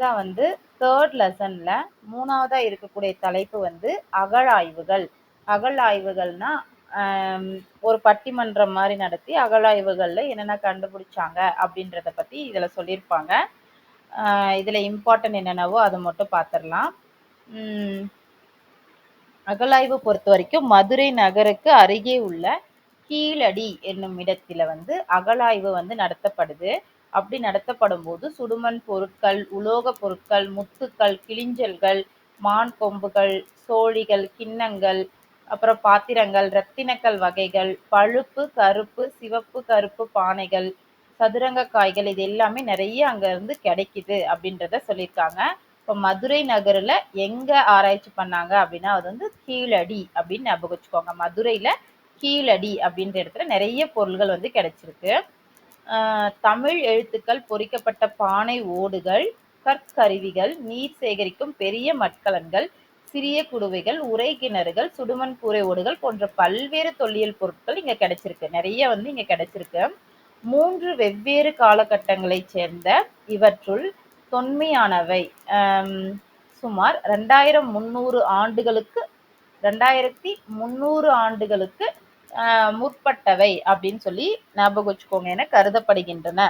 அடுத்ததாக வந்து தேர்ட் லெசனில் மூணாவதாக இருக்கக்கூடிய தலைப்பு வந்து அகழாய்வுகள். அகழாய்வுகள்னா ஒரு பட்டிமன்றம் மாதிரி நடத்தி அகழாய்வுகளில் என்னென்ன கண்டுபிடிச்சாங்க அப்படின்றத பற்றி இதில் சொல்லியிருப்பாங்க. இதில் இம்பார்ட்டன்ட் என்னென்னவோ அதை மட்டும் பார்த்துடலாம் அகழாய்வு பொறுத்த வரைக்கும் மதுரை நகருக்கு அருகே உள்ள கீழடி என்னும் இடத்துல வந்து அகழாய்வு வந்து நடத்தப்படுது. அப்படி நடத்தப்படும் போது சுடுமண் பொருட்கள் உலோகப் பொருட்கள் முத்துக்கள் கிளிஞ்சல்கள் மான் கொம்புகள் சோழிகள் கிண்ணங்கள் அப்புறம் பாத்திரங்கள் ரத்தினக்கல் வகைகள் பழுப்பு கருப்பு சிவப்பு கருப்பு பானைகள் சதுரங்க காய்கள் இது எல்லாமே நிறைய அங்க இருந்து கிடைக்குது அப்படின்றத சொல்லியிருக்காங்க. இப்போ மதுரை நகரில் எங்கே ஆராய்ச்சி பண்ணாங்க அப்படின்னா அது வந்து கீழடி அப்படின்னு ஞாபகம் வச்சுக்கோங்க. மதுரையில் கீழடி அப்படின்ற இடத்துல நிறைய பொருள்கள் வந்து கிடைச்சிருக்கு. தமிழ் எழுத்துக்கள் பொறிக்கப்பட்ட பானை ஓடுகள் கற்கருவிகள் நீர் சேகரிக்கும் பெரிய மட்கலன்கள் சிறிய குடுவைகள் உரை கிணறுகள் சுடுமண் கூரை ஓடுகள் போன்ற பல்வேறு தொல்லியல் பொருட்கள் இங்க கிடைச்சிருக்கு. நிறைய வந்து இங்க கிடைச்சிருக்கு. மூன்று வெவ்வேறு காலகட்டங்களைச் சேர்ந்த இவற்றுள் தொன்மையானவை. சுமார் ரெண்டாயிரம் முந்நூறு ஆண்டுகளுக்கு ரெண்டாயிரத்தி முந்நூறு ஆண்டுகளுக்கு முற்பட்டவை அப்படின்னு சொல்லி ஞாபகம் வச்சுக்கோங்க என கருதப்படுகின்றன.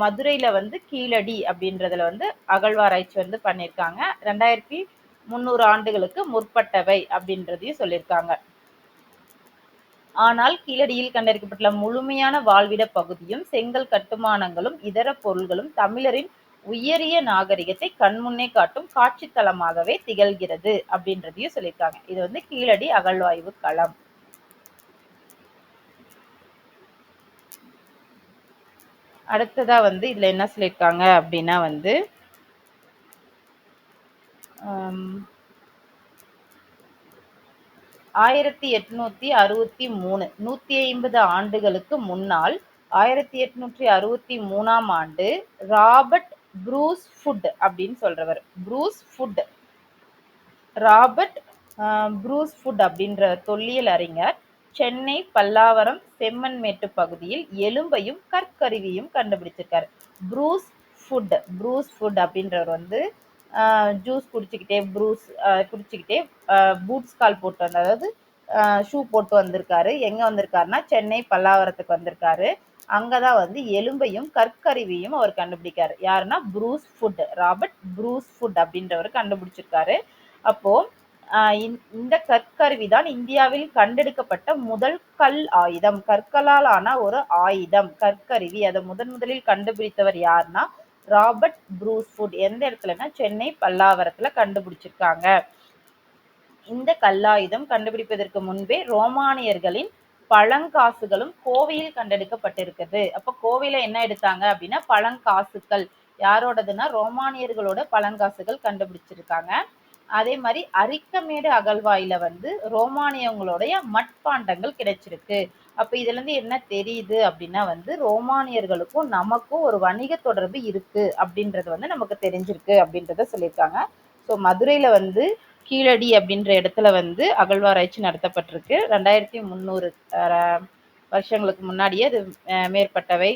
மதுரையில் வந்து கீழடி அப்படின்றதுல வந்து அகழ்வாராய்ச்சி வந்து பண்ணியிருக்காங்க. ரெண்டாயிரத்தி முந்நூறு ஆண்டுகளுக்கு முற்பட்டவை அப்படின்றதையும் சொல்லியிருக்காங்க. ஆனால் கீழடியில் கண்டறிக்கப்பட்டுள்ள முழுமையான வாழ்விட பகுதியும் செங்கல் கட்டுமானங்களும் இதர பொருள்களும் தமிழரின் உயரிய நாகரிகத்தை கண்முன்னே காட்டும் காட்சி தளமாகவே திகழ்கிறது அப்படின்றதையும் சொல்லியிருக்காங்க. இது வந்து கீழடி அகழ்வாய்வு களம். அடுத்ததா வந்து இதுல என்ன சொல்லியிருக்காங்க அப்படின்னா வந்து ஆயிரத்தி எட்நூத்தி அறுபத்தி மூணு நூத்தி ஐம்பது ஆண்டுகளுக்கு முன்னால் ஆயிரத்தி எட்நூற்றி அறுபத்தி மூணாம் ஆண்டு ராபர்ட் ப்ரூஸ் ஃபுட் அப்படின்னு சொல்றவர். Bruce Foote. Robert Bruce Foote அப்படின்ற தொல்லியல் அறிஞர் சென்னை பல்லாவரம் செம்மன்மேட்டு பகுதியில் எலும்பையும் கற்கருவியும் கண்டுபிடிச்சிருக்காரு. ப்ரூஸ் ஃபுட் ப்ரூஸ் ஃபுட் அப்படின்றவர் வந்து ஜூஸ் குடிச்சிக்கிட்டே ப்ரூஸ் குடிச்சிக்கிட்டே பூட்ஸ் கால் போட்டு வந்து அதாவது ஷூ போட்டு வந்திருக்காரு. எங்கே வந்திருக்காருன்னா சென்னை பல்லாவரத்துக்கு வந்திருக்காரு. அங்கே தான் வந்து எலும்பையும் கற்கருவியும் அவர் கண்டுபிடிக்காரு. யாருன்னா Bruce Foote Robert Bruce Foote அப்படின்றவர் கண்டுபிடிச்சிருக்காரு. அப்போது இந்த கற்கருவி தான் இந்தியாவில் கண்டெடுக்கப்பட்ட முதல் கல் ஆயுதம். கற்களால் ஆன ஒரு ஆயுதம் கற்கருவி. அதை முதன் முதலில் கண்டுபிடித்தவர் யாருன்னா ராபர்ட் ப்ரூஸ்ஃபுட் எந்த இடத்துலன்னா சென்னை பல்லாவரத்துல கண்டுபிடிச்சிருக்காங்க. இந்த கல்லாயுதம் கண்டுபிடிப்பதற்கு முன்பே ரோமானியர்களின் பழங்காசுகளும் கோவையில் கண்டெடுக்கப்பட்டிருக்குது. அப்ப கோவையில என்ன எடுத்தாங்க அப்படின்னா பழங்காசுகள் யாரோடதுன்னா ரோமானியர்களோட பழங்காசுகள் கண்டுபிடிச்சிருக்காங்க. அதே மாதிரி அரிக்கமேடு அகழ்வாயில வந்து ரோமானியவங்களுடைய மட்பாண்டங்கள் கிடைச்சிருக்கு. அப்ப இதுல இருந்து என்ன தெரியுது அப்படின்னா வந்து ரோமானியர்களுக்கும் நமக்கும் ஒரு வணிக தொடர்பு இருக்கு அப்படின்றது வந்து நமக்கு தெரிஞ்சிருக்கு அப்படின்றத சொல்லியிருக்காங்க. ஸோ மதுரையில வந்து கீழடி அப்படின்ற இடத்துல வந்து அகழ்வாராய்ச்சி நடத்தப்பட்டிருக்கு. ரெண்டாயிரத்தி முந்நூறு வருஷங்களுக்கு முன்னாடியே அது மேற்பட்டவை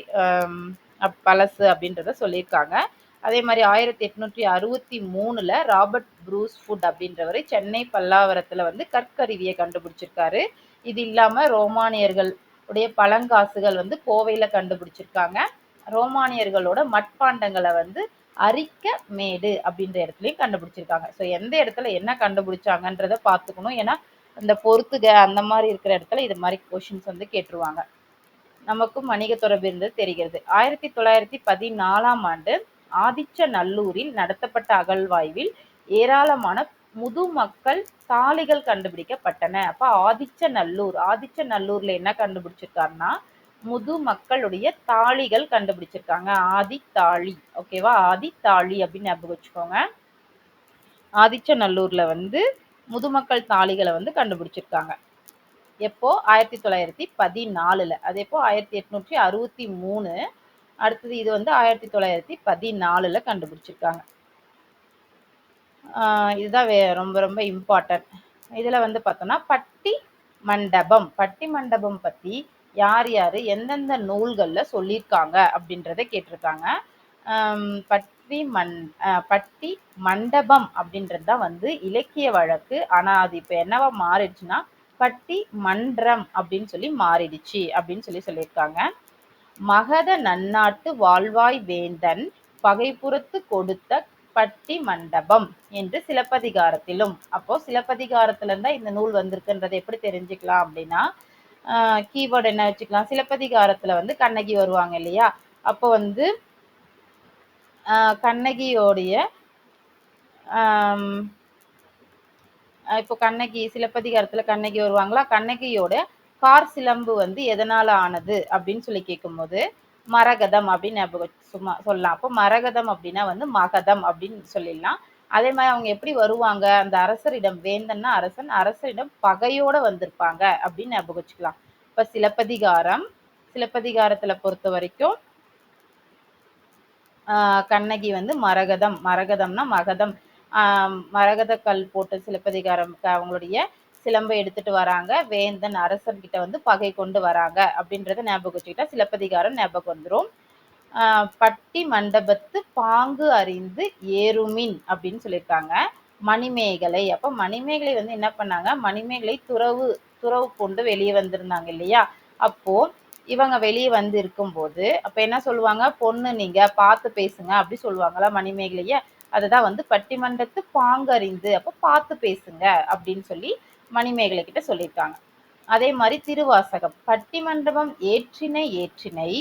பழசு அப்படின்றத சொல்லியிருக்காங்க. அதே மாதிரி ஆயிரத்தி எட்நூற்றி அறுபத்தி மூணில் ராபர்ட் ப்ரூஸ் ஃபுட் அப்படின்றவர் சென்னை பல்லாவரத்தில் வந்து கற்கருவியை கண்டுபிடிச்சிருக்காரு. இது இல்லாமல் ரோமானியர்கள் உடைய பழங்காசுகள் வந்து கோவையில் கண்டுபிடிச்சிருக்காங்க. ரோமானியர்களோட மட்பாண்டங்களை வந்து அரிக்க மேடு அப்படின்ற இடத்துலையும் கண்டுபிடிச்சிருக்காங்க. ஸோ எந்த இடத்துல என்ன கண்டுபிடிச்சாங்கன்றத பார்த்துக்கணும். ஏன்னா இந்த பொறுத்துக அந்த மாதிரி இருக்கிற இடத்துல இது மாதிரி கொஷின்ஸ் வந்து கேட்டுருவாங்க. நமக்கும் வணிக தொடர்பு இருந்தது தெரிகிறது. ஆயிரத்தி தொள்ளாயிரத்தி பதினாலாம் ஆண்டு ஆதிச்சநல்லூரில் நடத்தப்பட்ட அகழ்வாய்வில் ஏராளமான முதுமக்கள் தாளிகள் கண்டுபிடிக்கப்பட்டன. அப்ப ஆதிச்சநல்லூர் ஆதிச்சநல்லூர்ல என்ன கண்டுபிடிச்சிருக்காருன்னா முது மக்களுடைய தாளிகள் கண்டுபிடிச்சிருக்காங்க. ஆதி தாளி ஓகேவா ஆதி தாளி அப்படின்னு ஞாபகம் வச்சுக்கோங்க. ஆதிச்சநல்லூர்ல வந்து முதுமக்கள் தாளிகளை வந்து கண்டுபிடிச்சிருக்காங்க. எப்போ? ஆயிரத்தி தொள்ளாயிரத்தி பதினாலுல. அதே போ ஆயிரத்தி எட்நூற்றி அறுபத்தி மூணு அடுத்தது இது வந்து ஆயிரத்தி தொள்ளாயிரத்தி பதினாலுல கண்டுபிடிச்சிருக்காங்க. இதுதான் வே ரொம்ப ரொம்ப இம்பார்ட்டன்ட் இதில் வந்து பார்த்தோன்னா பட்டி மண்டபம் பட்டி மண்டபம் பற்றி யார் யார் எந்தெந்த நூல்களில் சொல்லியிருக்காங்க அப்படின்றத கேட்டிருக்காங்க. பட்டி மண் பட்டி மண்டபம் அப்படின்றது தான் வந்து இலக்கிய வழக்கு. ஆனா அது இப்போ என்னவா மாறிடுச்சுன்னா பட்டி மன்றம் அப்படின்னு சொல்லி மாறிடுச்சு அப்படின்னு சொல்லி சொல்லியிருக்காங்க. மகத நன்னாட்டு வாழ்வாய் வேந்தன் பகைப்புறத்து கொடுத்த பட்டி மண்டபம் என்று சிலப்பதிகாரத்திலும். அப்போ சிலப்பதிகாரத்துல இருந்தா இந்த நூல் வந்திருக்குன்றதை எப்படி தெரிஞ்சுக்கலாம் அப்படின்னா கீவேர்டு என்ன வச்சுக்கலாம்? சிலப்பதிகாரத்துல வந்து கண்ணகி வருவாங்க இல்லையா? அப்போ வந்து கண்ணகியோடைய இப்போ கண்ணகி சிலப்பதிகாரத்துல கண்ணகி வருவாங்களா? கண்ணகியோட கார் சிலம்பு வந்து எதனால ஆனது அப்படின்னு சொல்லி கேட்கும்போது மரகதம் அப்படின்னு ஞாபகம் சும்மா சொல்லலாம். அப்போ மரகதம் அப்படின்னா வந்து மகதம் அப்படின்னு சொல்லிடலாம். அதே மாதிரி அவங்க எப்படி வருவாங்க? அந்த அரசரிடம் வேந்தன்னா அரசன் அரசரிடம் பகையோட வந்திருப்பாங்க அப்படின்னு ஞாபகம் வச்சுக்கலாம். இப்ப சிலப்பதிகாரம் சிலப்பதிகாரத்துல பொறுத்த வரைக்கும் கண்ணகி வந்து மரகதம். மரகதம்னா மகதம். மரகத கல் போட்ட சிலப்பதிகாரம் க- அவங்களுடைய சிலம்பை எடுத்துட்டு வராங்க. வேந்தன் அரசன்கிட்ட வந்து பகை கொண்டு வராங்க அப்படின்றத ஞாபகம் வச்சுக்கிட்டா சிலப்பதிகாரம் ஞாபகம் வந்துடும் பட்டி மண்டபத்து பாங்கு அறிந்து ஏறுமின் அப்படின்னு சொல்லியிருக்காங்க. மணிமேகலை. அப்போ மணிமேகலை வந்து என்ன பண்ணாங்க? மணிமேகலை துறவு துறவு கொண்டு வெளியே வந்திருந்தாங்க இல்லையா? அப்போ இவங்க வெளியே வந்து இருக்கும்போது அப்போ என்ன சொல்லுவாங்க? பொண்ணு நீங்க பார்த்து பேசுங்க அப்படி சொல்லுவாங்களா மணிமேகலைய? அதுதான் வந்து பட்டிமன்றத்து பாங்கறிந்து அப்போ பார்த்து பேசுங்க அப்படின்னு சொல்லி மணிமேகலை கிட்ட சொல்லியிருக்காங்க. அதே மாதிரி திருவாசகம் பட்டிமண்டபம் ஏற்றினை ஏற்றினை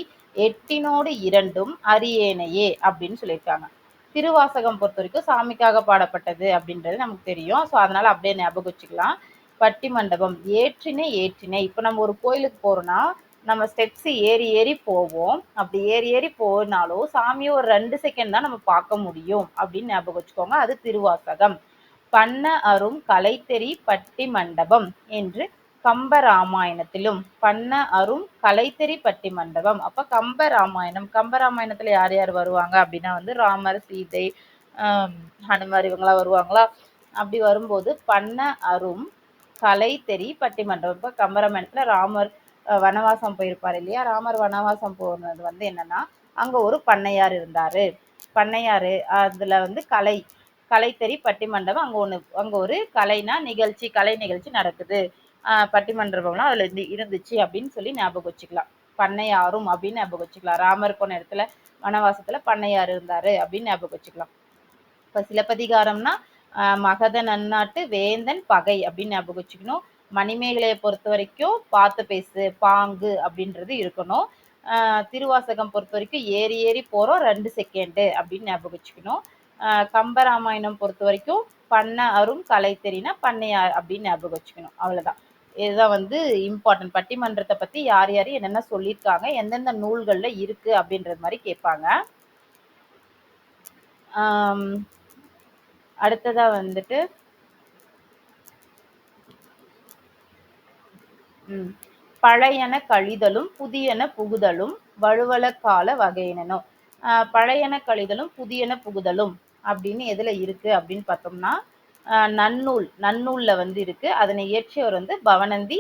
எட்டினோடு இரண்டும் அரியேனையே அப்படின்னு சொல்லியிருக்காங்க. திருவாசகம் பொறுத்த வரைக்கும் சாமிக்காக பாடப்பட்டது அப்படின்றது நமக்கு தெரியும். ஸோ அதனால அப்படியே ஞாபகம் வச்சுக்கலாம். பட்டி மண்டபம் ஏற்றினை ஏற்றினை. இப்போ நம்ம ஒரு கோயிலுக்கு போகிறோம்னா நம்ம ஸ்டெப்ஸ் ஏறி ஏறி போவோம். அப்படி ஏறி ஏறி போனாலும் சாமியை ஒரு ரெண்டு செகண்ட் தான் நம்ம பார்க்க முடியும் அப்படின்னு ஞாபகம் வச்சுக்கோங்க. அது திருவாசகம். பண்ண அரும் கலைத்தெறி பட்டி மண்டபம் என்று கம்ப ராமாயணத்திலும் பண்ண அரும் கலைத்தெறி பட்டி மண்டபம். அப்ப கம்ப ராமாயணம் கம்ப ராமாயணத்துல யார் யார் வருவாங்க அப்படின்னா வந்து ராமர் சீதை ஹனுமார் இவங்களாம் வருவாங்களா? அப்படி வரும்போது பண்ண அரும் கலைத்தெறி பட்டி மண்டபம். இப்ப கம்பராமாயணத்துல ராமர் வனவாசம் போயிருப்பார் இல்லையா? ராமர் வனவாசம் போனது வந்து என்னன்னா அங்க ஒரு பண்ணையார் இருந்தாரு. பண்ணையாரு அதுல வந்து கலை கலைத்தறி பட்டிமண்டபம் அங்க ஒன்று அங்க ஒரு கலைனா நிகழ்ச்சி கலை நிகழ்ச்சி நடக்குது. ஆஹ் அதில் அதுல இருந்து இருந்துச்சு அப்படின்னு சொல்லி ஞாபகம் வச்சுக்கலாம். பண்ணையாரும் அப்படின்னு ஞாபகம் வச்சுக்கலாம். ராமர் போன இடத்துல வனவாசத்துல பண்ணையார் இருந்தாரு அப்படின்னு ஞாபகம் வச்சுக்கலாம். இப்ப சிலப்பதிகாரம்னா மகத நன்னாட்டு வேந்தன் பகை அப்படின்னு ஞாபகம் வச்சுக்கணும். மணிமேகலையை பொறுத்த வரைக்கும் பார்த்து பேசு பாங்கு அப்படின்றது இருக்கணும். ஆஹ் திருவாசகம் பொறுத்த வரைக்கும் ஏறி ஏறி போறோம் ரெண்டு செகண்டு அப்படின்னு ஞாபகம் வச்சுக்கணும். கம்பராமாயணம் பொறுத்த வரைக்கும் பண்ண அரும் கலை தெரினா பண்ணையார் அப்படின்னு ஞாபகம் வச்சுக்கணும். அவ்வளோதான் இதுதான் வந்து இம்பார்ட்டன்ட் பட்டிமன்றத்தை பற்றி யார் யார் என்னென்ன சொல்லியிருக்காங்க எந்தெந்த நூல்களில் இருக்கு அப்படின்றது மாதிரி கேட்பாங்க. அடுத்ததாக வந்துட்டு பழையன கழிதலும் புதியன புகுதலும் வழுவல கால வகையினனும் ஆஹ் பழையன கழிதலும் புதியன புகுதலும். அப்படின்னு எதுல இருக்கு அப்படின்னு பார்த்தோம்னா நன்னூல் நன்னூல்ல வந்து இருக்கு. அதனை இயற்றியவர் வந்து பவனந்தி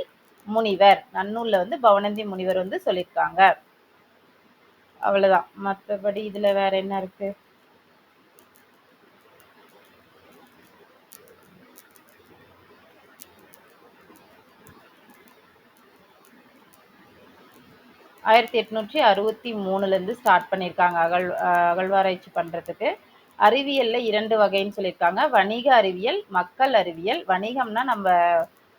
முனிவர். நன்னூல்ல வந்து பவனந்தி முனிவர் வந்து சொல்லியிருக்காங்க. அவ்வளவுதான். மற்றபடி இதுல வேற என்ன இருக்கு? ஆயிரத்தி எட்நூற்றி அறுபத்தி மூணுல இருந்து ஸ்டார்ட் பண்ணியிருக்காங்க. அகழ் அஹ் அகழ்வாராய்ச்சி பண்றதுக்கு. அறிவியல்ல இரண்டு வகைன்னு சொல்லியிருக்காங்க. வணிக அறிவியல் மக்கள் அறிவியல். வணிகம்னா நம்ம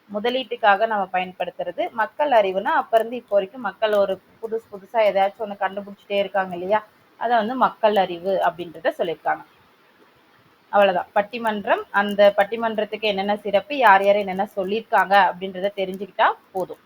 முதலீட்டுக்காக நம்ம பயன்படுத்துறது. மக்கள் அறிவுனா அப்ப இருந்து இப்போ வரைக்கும் மக்கள் ஒரு புதுசு புதுசா ஏதாச்சும் ஒன்று கண்டுபிடிச்சிட்டே இருக்காங்க இல்லையா? அதை வந்து மக்கள் அறிவு அப்படின்றத சொல்லியிருக்காங்க. அவ்வளோதான் பட்டிமன்றம் அந்த பட்டிமன்றத்துக்கு என்னென்ன சிறப்பு யார் யார் என்னென்ன சொல்லியிருக்காங்க அப்படின்றத தெரிஞ்சுக்கிட்டா போதும்.